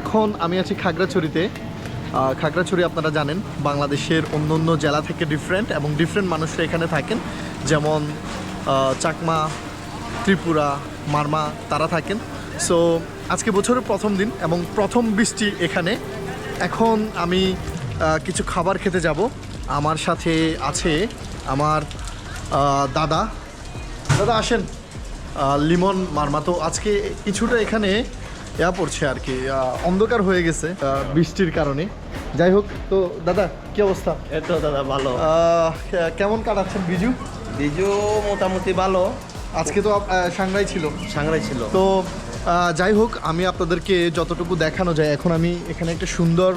এখন আমি আছি খাগড়াছড়িতে। খাগড়াছড়ি আপনারা জানেন, বাংলাদেশের অন্য অন্য জেলা থেকে ডিফারেন্ট এবং ডিফারেন্ট মানুষরা এখানে থাকেন। যেমন চাকমা, ত্রিপুরা, মারমা, তারা থাকেন। সো আজকে বছরের প্রথম দিন এবং প্রথম বৃষ্টি এখানে। এখন আমি কিছু খাবার খেতে যাব। আমার সাথে আছে আমার দাদা। দাদা, আসেন। লিমন মারমা। তো আজকে কিছুটা এখানে ইয়া পড়ছে আর কি অন্ধকার হয়ে গেছে বৃষ্টির কারণে। যাই হোক তো দাদা কি অবস্থা? এই দাদা ভালো। কেমন কাটাচ্ছেন বিজু? বিজু মোটামুটি ভালো। আজকে তো সাংরাই ছিল। সাংরাই ছিল। তো যাই হোক আমি আপনাদেরকে যতটুকু দেখানো যায় এখন আমি এখানে একটা সুন্দর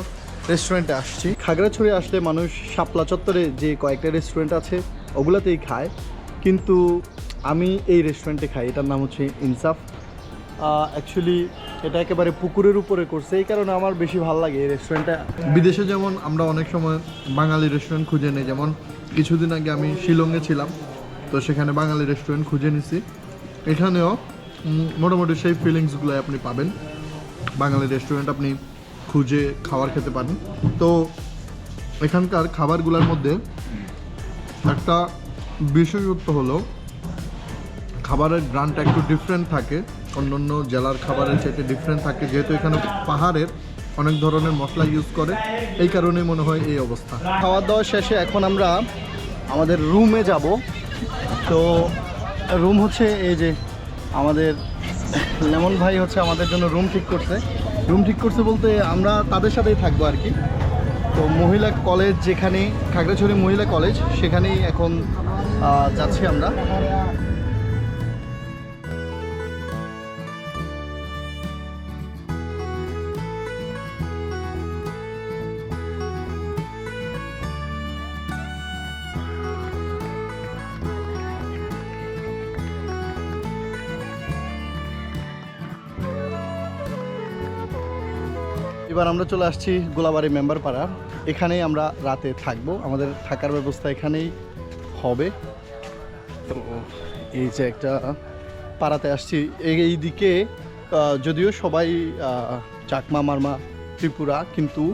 রেস্টুরেন্টে আসছি। খাগড়াছড়ি আসলে মানুষ শাপলা চত্বরে যে কয়েকটা রেস্টুরেন্ট আছে ওগুলাতেই খায়। কিন্তু আমি এই রেস্টুরেন্টে খাই এটার নাম হচ্ছে ইনসাফ। অ্যাকচুয়ালি এটা একেবারে পুকুরের উপরে করছে, এই কারণে আমার বেশি ভালো লাগে এই রেস্টুরেন্টটা বিদেশে যেমন আমরা অনেক সময় বাঙালি রেস্টুরেন্ট খুঁজে নিই, যেমন কিছুদিন আগে আমি শিলংয়ে ছিলাম, তো সেখানে বাঙালি রেস্টুরেন্ট খুঁজে নিছি। এখানেও মোটামুটি সেই ফিলিংসগুলো আপনি পাবেন। বাঙালি রেস্টুরেন্ট আপনি খুঁজে খাবার খেতে পারেন। তো এখানকার খাবারগুলোর মধ্যে একটা বিশেষত্ব হলো, খাবারের গ্রানটা একটু ডিফারেন্ট থাকে। অন্য অন্য জেলার খাবারের চাইতে ডিফারেন্ট থাকে। যেহেতু এখানে পাহাড়ের অনেক ধরনের মশলা ইউজ করে, এই কারণেই মনে হয় এই অবস্থা। খাওয়া দাওয়া শেষে এখন আমরা আমাদের রুমে যাব। তো রুম হচ্ছে এই যে আমাদের, লেমন ভাই হচ্ছে আমাদের জন্য রুম ঠিক করছে। রুম ঠিক করছে বলতে আমরা তাদের সাথেই থাকব আর কি। তো মহিলা কলেজ যেখানে, খাগড়াছড়ি মহিলা কলেজ সেখানেই এখন যাচ্ছি আমরা। এবার আমরা চলে আসছি গোলাবাড়ি মেম্বার পাড়া এখানেই আমরা রাতে থাকব। আমাদের থাকার ব্যবস্থা এখানেই হবে। তো এই যে একটা পাড়াতে আসছি। এই- দিকে যদিও সবাই চাকমা, মারমা, ত্রিপুরা, কিন্তু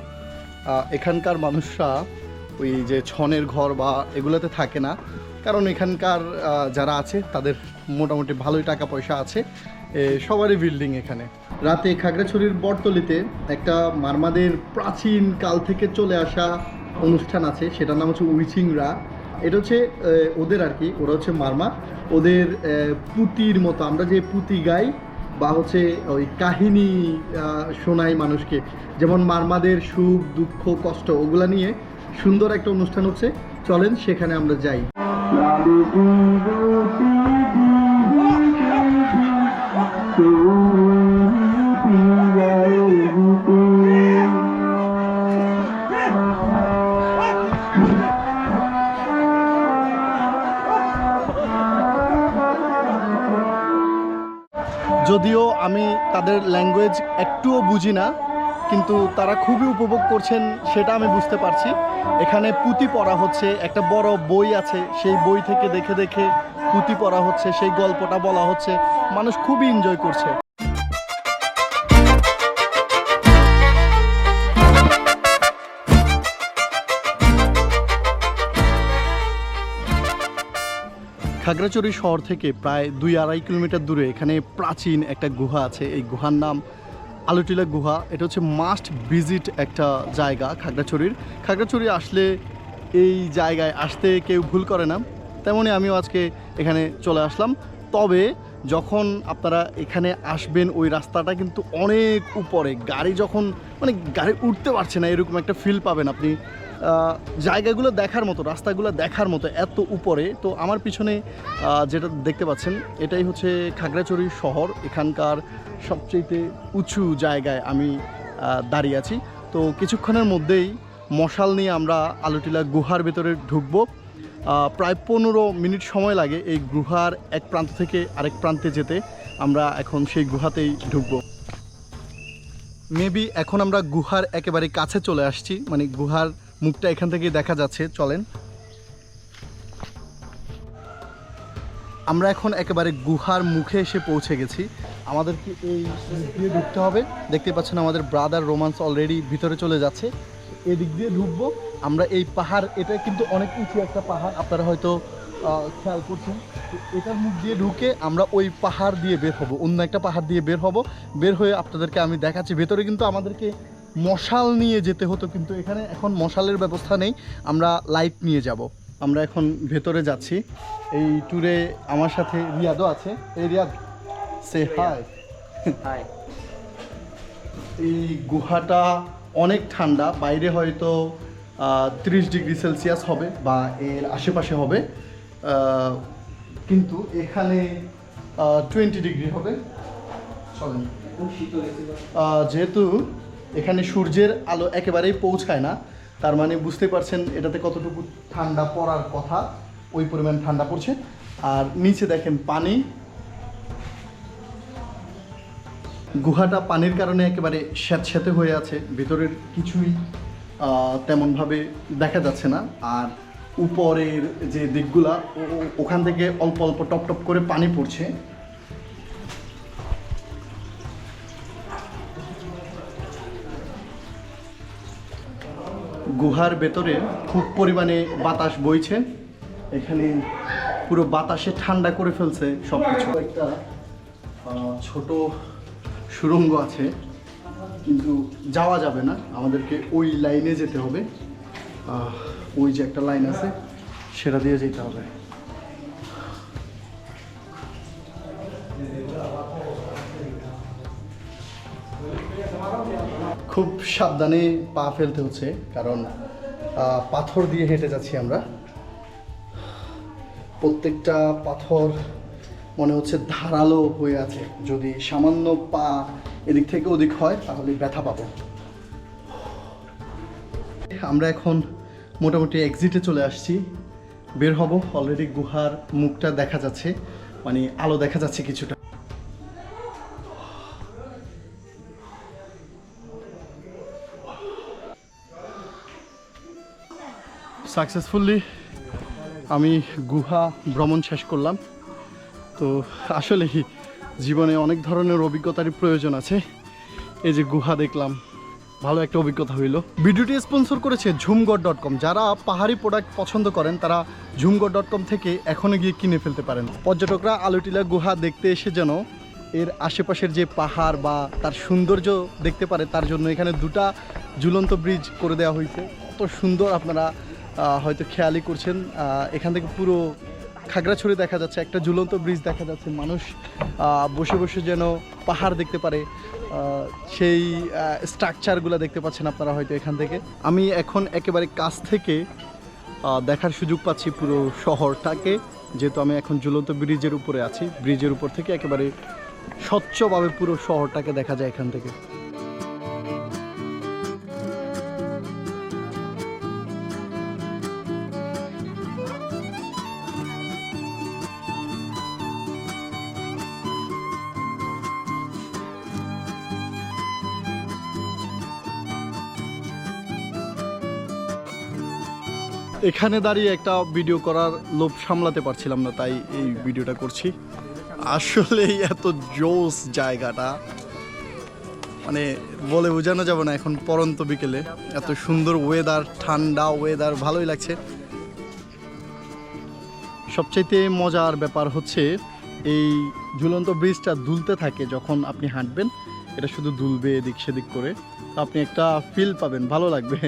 এখানকার মানুষরা ওই যে ছনের ঘর বা এগুলোতে থাকে না। কারণ এখানকার যারা আছে, তাদের মোটামুটি ভালোই টাকা পয়সা আছে। সবারই বিল্ডিং এখানে। রাতে খাগড়াছড়ির বটতলিতে একটা মারমাদের প্রাচীন কাল থেকে চলে আসা অনুষ্ঠান আছে, সেটার নাম হচ্ছে উইচিংরা এটা হচ্ছে ওদের আর কি, ওরা হচ্ছে মারমা। ওদের পুতির মতো, আমরা যে পুঁতি গাই, বা হচ্ছে ওই কাহিনী শোনাই মানুষকে। যেমন মারমাদের সুখ, দুঃখ, কষ্ট, ওগুলা নিয়ে সুন্দর একটা অনুষ্ঠান হচ্ছে। চলেন, সেখানে আমরা যাই। যদিও আমি তাদের ল্যাঙ্গুয়েজ একটুও বুঝি না, কিন্তু তারা খুবই উপভোগ করছেন সেটা আমি বুঝতে পারছি। এখানে পুঁতি পড়া হচ্ছে, একটা বড় বই আছে, সেই বই থেকে দেখে দেখে পুঁতি পড়া হচ্ছে, সেই গল্পটা বলা হচ্ছে। মানুষ খুবই এনজয় করছে। খাগড়াছড়ি শহর থেকে প্রায় দুই আড়াই কিলোমিটার দূরে এখানে প্রাচীন একটা গুহা আছে। এই গুহার নাম আলুটিলা গুহা। এটা হচ্ছে মাস্ট ভিজিট একটা জায়গা খাগড়াছড়ির। খাগড়াছড়ি আসলে এই জায়গায় আসতে কেউ ভুল করে না। তেমনই আমিও আজকে এখানে চলে আসলাম। তবে যখন আপনারা এখানে আসবেন, ওই রাস্তাটা কিন্তু অনেক উপরে। গাড়ি যখন মানে গাড়ি উঠতে পারছে না, এরকম একটা ফিল পাবেন আপনি। জায়গাগুলো দেখার মতো, রাস্তাগুলো দেখার মতো এত উপরে, তো আমার পিছনে যেটা দেখতে পাচ্ছেন, এটাই হচ্ছে খাগড়াছড়ি শহর। এখানকার সবচেয়ে উঁচু জায়গায় আমি দাঁড়িয়ে আছি। তো কিছুক্ষণের মধ্যেই মশাল নিয়ে আমরা আলুটিলা গুহার ভেতরে ঢুকবো। প্রায় পনেরো মিনিট সময় লাগে এই গুহার এক প্রান্ত থেকে আরেক প্রান্তে যেতে। আমরা এখন সেই গুহাতেই ঢুকবো। মেবি এখন আমরা গুহার একেবারে কাছে চলে আসছি মানে গুহার মুখটা এখান থেকে দেখা যাচ্ছে, চলেন। আমরা এখন একেবারে গুহার মুখে এসে পৌঁছে গেছি। আমাদেরকে এই দিয়ে ঢুকতে হবে। দেখতে পাচ্ছেন আমাদের ব্রাদার রোমান্স অলরেডি ভিতরে চলে যাচ্ছে। এদিক দিয়ে ঢুকবো। আমরা এই পাহাড়, এটা কিন্তু অনেক উঁচু একটা পাহাড়, আপনারা হয়তো খেয়াল করছেন। এটার মুখ দিয়ে ঢুকে আমরা ওই পাহাড় দিয়ে বের হব, অন্য একটা পাহাড় দিয়ে বের হব। বের হয়ে আপনাদেরকে আমি দেখাচ্ছি। ভেতরে কিন্তু আমাদেরকে মশাল নিয়ে যেতে হতো কিন্তু এখানে এখন মশালের ব্যবস্থা নেই। আমরা লাইট নিয়ে যাব। আমরা এখন ভেতরে যাচ্ছি। এই ট্যুরে আমার সাথে রিয়াদও আছে। এই রিয়াদ সে হাই হাই এই গুহাটা অনেক ঠান্ডা। বাইরে হয়তো তিরিশ ডিগ্রি সেলসিয়াস হবে বা এর আশেপাশে হবে। কিন্তু এখানে টোয়েন্টি ডিগ্রি হবে। চলেন। যেহেতু এখানে সূর্যের আলো একেবারেই পৌঁছায় না। তার মানে বুঝতে পারছেন, এটাতে কতটুকু ঠান্ডা পড়ার কথা, ওই পরিমাণ ঠান্ডা পড়ছে। আর নিচে দেখেন পানি। গুহাটা পানির কারণে একেবারে স্যাঁতস্যাঁতে হয়ে আছে, ভিতরের কিছুই তেমনভাবে দেখা যাচ্ছে না। আর উপরের যে দিকগুলা ওখান থেকে অল্প অল্প টপ টপ করে পানি পড়ছে। গুহার ভেতরে খুব পরিমাণে বাতাস বইছে। এখানে পুরো বাতাসে ঠান্ডা করে ফেলছে সব কিছু একটা ছোট সুরঙ্গ আছে, কিন্তু যাওয়া যাবে না। আমাদেরকে ওই লাইনে যেতে হবে। ওই যে একটা লাইন আছে, সেটা দিয়ে যেতে হবে। খুব সাবধানে পা ফেলতে হচ্ছে, কারণ পাথর দিয়ে হেঁটে যাচ্ছি আমরা। প্রত্যেকটা পাথর মনে হচ্ছে ধারালো হয়ে আছে। যদি সামান্য পা এদিক থেকে ওদিক হয়, তাহলে ব্যথা পাবো। আমরা এখন মোটামুটি এক্সিটে চলে আসছি। বের হব অলরেডি গুহার মুখটা দেখা যাচ্ছে মানে আলো দেখা যাচ্ছে কিছুটা। সাকসেসফুলি আমি গুহা ভ্রমণ শেষ করলাম। তো আসলে জীবনে অনেক ধরনের অভিজ্ঞতারই প্রয়োজন আছে। এই যে গুহা দেখলাম, ভালো একটা অভিজ্ঞতা হইল। ভিডিওটি স্পন্সর করেছে ঝুমগড় ডট কম। যারা পাহাড়ি প্রোডাক্ট পছন্দ করেন, তারা ঝুমগড় ডট কম থেকে এখনও গিয়ে কিনে ফেলতে পারেন। পর্যটকরা আলুটিলা গুহা দেখতে এসে যেন এর আশেপাশের যে পাহাড় বা তার সৌন্দর্য দেখতে পারে, তার জন্য এখানে দুটা ঝুলন্ত ব্রিজ করে দেওয়া হয়েছে কত সুন্দর আপনারা হয়তো খেয়ালই করছেন এখান থেকে পুরো খাগড়াছড়ি দেখা যাচ্ছে, একটা ঝুলন্ত ব্রিজ দেখা যাচ্ছে, মানুষ বসে বসে যেন পাহাড় দেখতে পারে সেই স্ট্রাকচারগুলো দেখতে পাচ্ছেন আপনারা হয়তো এখান থেকে। আমি এখন একেবারে কাছ থেকে দেখার সুযোগ পাচ্ছি পুরো শহরটাকে, যেহেতু আমি এখন ঝুলন্ত ব্রিজের উপরে আছি ব্রিজের উপর থেকে একেবারে স্বচ্ছভাবে পুরো শহরটাকে দেখা যায় এখান থেকে। এখানে দাঁড়িয়ে একটা ভিডিও করার লোভ সামলাতে পারছিলাম না, তাই এই ভিডিওটা করছি। আসলে এত জোস জায়গাটা। মানে বলে বোঝানো যাবে না এখন পরন্ত বিকেলে। এত সুন্দর ওয়েদার ঠান্ডা ওয়েদার ভালোই লাগছে। সবচাইতে মজার ব্যাপার হচ্ছে, এই ঝুলন্ত ব্রিজটা দুলতে থাকে যখন আপনি হাঁটবেন। এটা শুধু দুলবে এদিক সেদিক করে। আপনি একটা ফিল পাবেন, ভালো লাগবে।